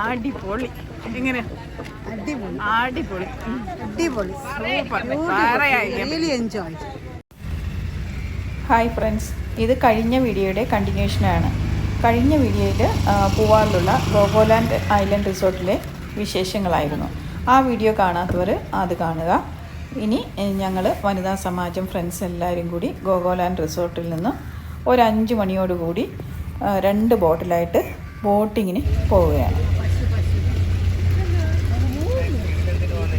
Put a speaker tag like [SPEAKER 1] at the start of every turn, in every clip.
[SPEAKER 1] അടിപൊളി. എങ്ങനെ?
[SPEAKER 2] അടിപൊളി.
[SPEAKER 1] അടിപൊളി.
[SPEAKER 2] അടിപൊളി. Enjoy
[SPEAKER 3] hi friends. ഇത് കഴിഞ്ഞ വീഡിയോയുടെ കണ്ടിന്യൂഷനാണ് കഴിഞ്ഞ വീഡിയോയിൽ പൂവാറിലുള്ള ഗോഗോലാൻഡ് ഐലൻഡ് റിസോർട്ടിലെ വിശേഷങ്ങളായിരുന്നു. ആ വീഡിയോ കാണാത്തവർ അത് കാണുക. ഇനി ഞങ്ങൾ വനിതാ സമാജം ഫ്രണ്ട്സ് എല്ലാവരും കൂടി ഗോഗോലാൻഡ് റിസോർട്ടിൽ നിന്ന് ഒരു അഞ്ച് മണിയോടുകൂടി രണ്ട് ബോട്ടിലായിട്ട് ബോട്ടിങ്ങിന് പോവുകയാണ്.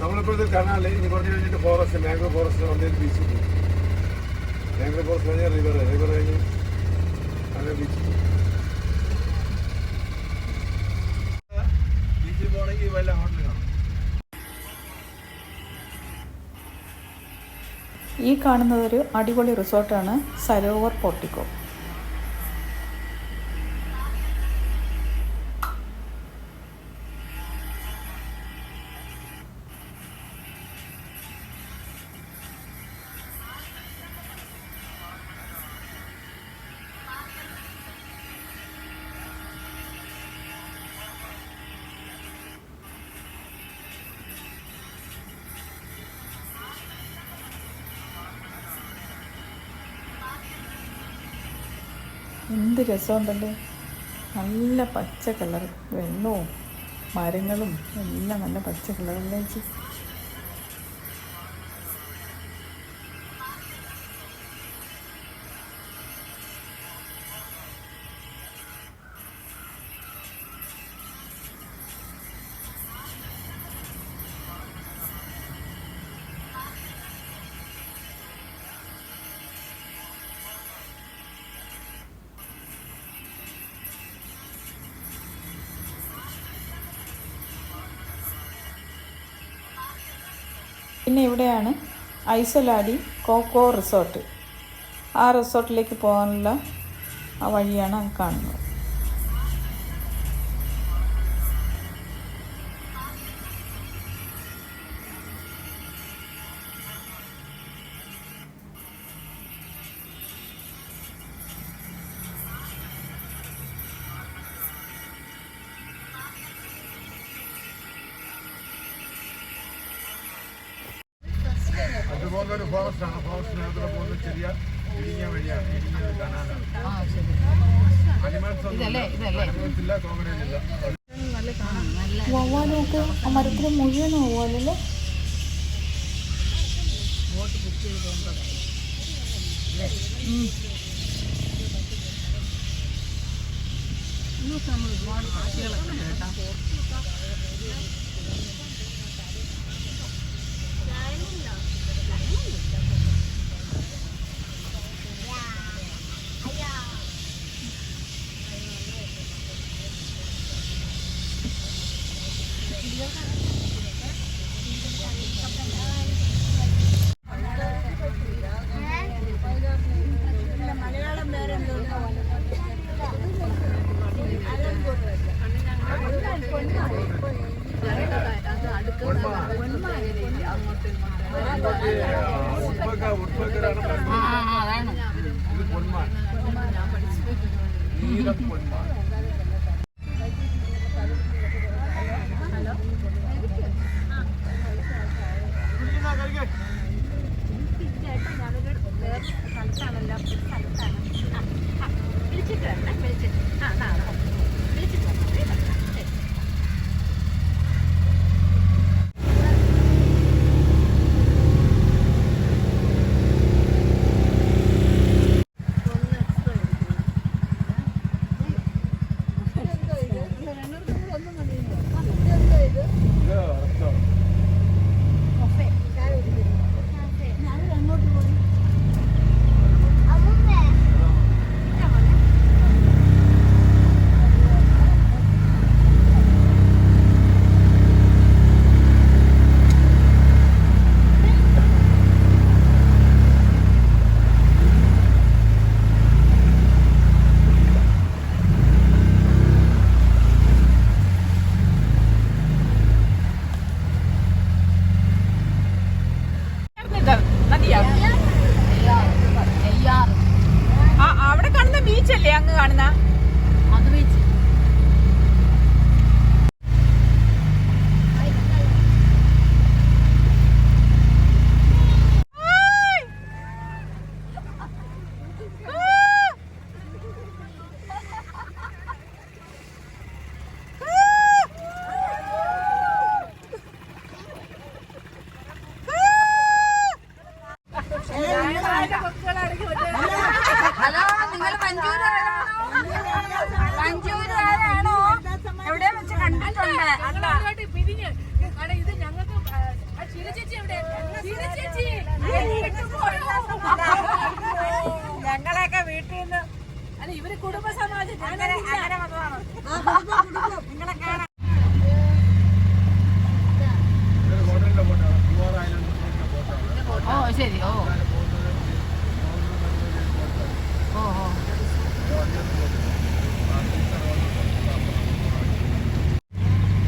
[SPEAKER 4] നമ്മളിപ്പോഴത്തെ കനാല് ഇനി കുറച്ച് കഴിഞ്ഞിട്ട് ഫോറസ്റ്റ് മാംഗ്രോ ഫോറസ്റ്റ് വന്നതിൽ ബീച്ച് പോകും മാംഗ്രോ ഫോറസ്റ്റ് കഴിഞ്ഞാൽ റിവർ റിവർ കഴിഞ്ഞ് അങ്ങനെ ബീച്ച് ബീച്ചിൽ പോകണമെങ്കിൽ വല്ല ഹോട്ടലിൽ
[SPEAKER 3] ഈ കാണുന്നതൊരു അടിപൊളി റിസോർട്ടാണ് സരോവർ പോർട്ടിക്കോ. എന്ത് രസമുണ്ടല്ലേ? നല്ല പച്ച കളർ വെള്ളവും മരങ്ങളും എല്ലാം നല്ല പച്ച കളറല്ലേ പിന്നെ ഇവിടെയാണ് ഐസലാടി കോക്കോ റിസോർട്ട്. ആ റിസോർട്ടിലേക്ക് പോകാനുള്ള ആ വഴിയാണ് കാണുന്നത്.
[SPEAKER 4] ഒരു ഫോറസ്റ്റ് ആണ്. ഫോറസ്റ്റിനകത്തൂടെ പോകുന്ന ചെറിയ ഇടിഞ്ഞ വഴിയാണ്. ഇടിഞ്ഞ കനാലാണ്. അനിമൽസ് ഇല്ല.
[SPEAKER 3] ആ മരത്തിൽ മുഴുവൻ വവ്വാലല്ലേ
[SPEAKER 4] ഒരുപാട് பொன்மான். நீல பொன்மான்.
[SPEAKER 5] ഓ ശരി. ഓ. ഓ ഓ.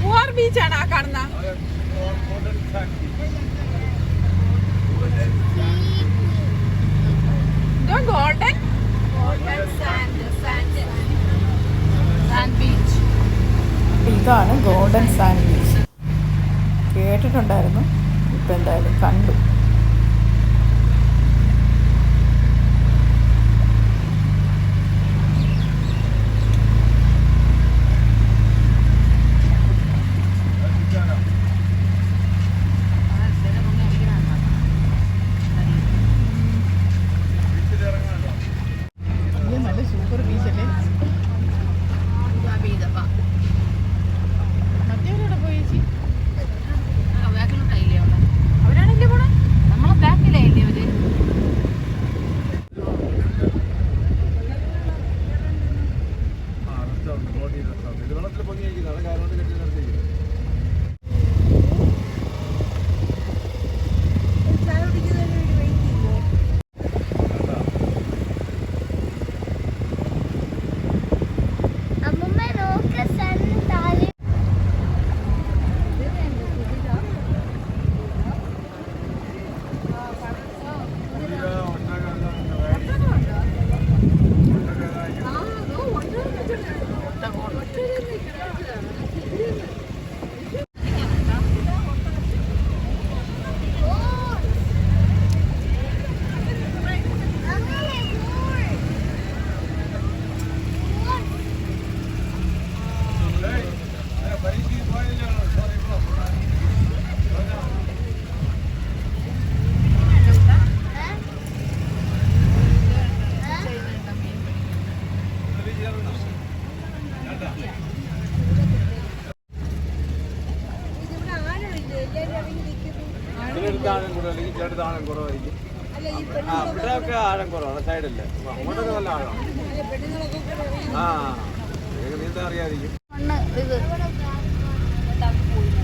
[SPEAKER 1] പൂവാർ ബീച്ചാണ് ആ കാണുന്ന?
[SPEAKER 4] അത് മോഡേൺ സാൻഡ്
[SPEAKER 1] ഗോൾഡൻ
[SPEAKER 5] ബീച്ച്
[SPEAKER 3] ഇതാണ് ഗോൾഡൻ സാൻഡ് ബീച്ച് കേട്ടിട്ടുണ്ടായിരുന്നു? ഇപ്പം എന്തായാലും കണ്ടു.
[SPEAKER 4] ബോഡി റെസ്റ്റോറന്റ് ഇത് വെള്ളത്തിൽ പൊങ്ങിയിരിക്കുന്നത് അത് കാരണം കെട്ടി ഈ ആഴം കുറവായിരിക്കും. ആ ഇവിടെയൊക്കെ ആഴം കുറവാണ് സൈഡല്ലേ അങ്ങോട്ടൊക്കെ നല്ല ആഴം. ആ നിങ്ങൾക്ക് നീന്താൻ അറിയാതിരിക്കും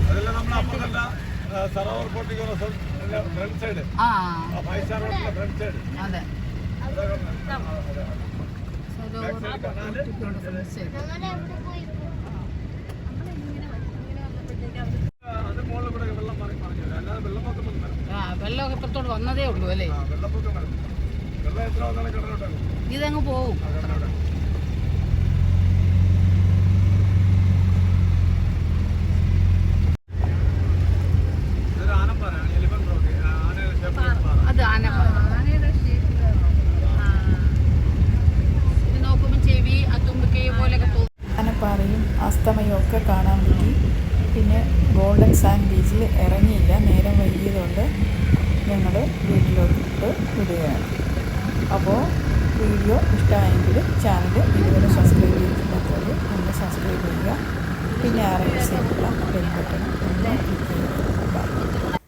[SPEAKER 4] അതെല്ലാം നമ്മൾ അപ്പുറത്തല്ല Sarovar portico front side five star ഹോട്ടലിന്റെ ഫ്രണ്ട് സൈഡ്
[SPEAKER 5] അതെ.
[SPEAKER 6] അങ്ങനെ എവിടെ പോയി
[SPEAKER 5] വെള്ളമൊക്കെ ഇപ്പുറത്തോട്ട് വന്നതേ ഉള്ളൂ അല്ലേ? ഇതങ്ങ് പോവും. വീഡിയോ ഇഷ്ടമായെങ്കിൽ ചാനൽ ഇതുപോലെ
[SPEAKER 3] സബ്സ്ക്രൈബ് ചെയ്തിട്ടുണ്ടെങ്കിൽ ഒന്ന് സബ്സ്ക്രൈബ് ചെയ്യുക. പിന്നെ ആറ് ദിവസം ഉള്ള ബെൽ ഒന്ന് ക്ലിക്ക് ചെയ്യുക.